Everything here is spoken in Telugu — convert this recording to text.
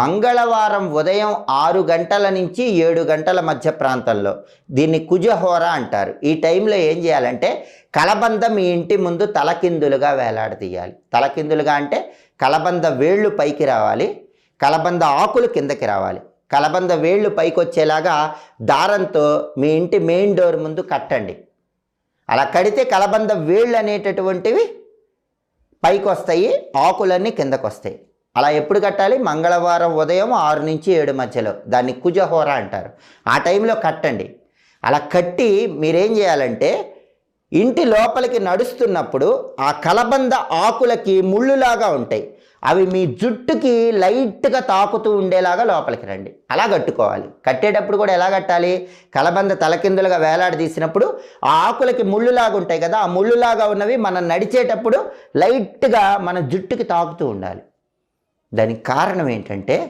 మంగళవారం ఉదయం ఆరు గంటల నుంచి ఏడు గంటల మధ్య ప్రాంతంలో దీన్ని కుజహోర అంటారు. ఈ టైంలో ఏం చేయాలంటే కలబంద మీ ఇంటి ముందు తలకిందులుగా వేలాడదీయాలి తలకిందులుగా అంటే కలబంద వేళ్ళు పైకి రావాలి. కలబంద ఆకులు కిందకి రావాలి. కలబంద వేళ్ళు పైకి వచ్చేలాగా దారంతో మీ ఇంటి మెయిన్ డోర్ ముందు కట్టండి. అలా కడితే కలబంద వేళ్ళు అనేటటువంటివి పైకి వస్తాయి ఆకులన్నీ కిందకు వస్తాయి అలా ఎప్పుడు కట్టాలి? మంగళవారం ఉదయం ఆరు నుంచి ఏడు మధ్యలో. దాన్ని కుజహోర అంటారు. ఆ టైంలో కట్టండి. అలా కట్టి మీరేం చేయాలంటే ఇంటి లోపలికి నడుస్తున్నప్పుడు ఆ కలబంద ఆకులకి ముళ్ళులాగా ఉంటాయి. అవి మీ జుట్టుకి లైట్గా తాకుతూ ఉండేలాగా లోపలికి రండి. అలా కట్టుకోవాలి. కట్టేటప్పుడు కూడా ఎలా కట్టాలి? కలబంద తలకిందులుగా వేలాడదీసినప్పుడు ఆ ఆకులకి ముళ్ళులాగా ఉంటాయి కదా ఆ ముళ్ళులాగా ఉన్నవి మనం నడిచేటప్పుడు లైట్గా మన జుట్టుకి తాకుతూ ఉండాలి. దానికి కారణం ఏంటంటే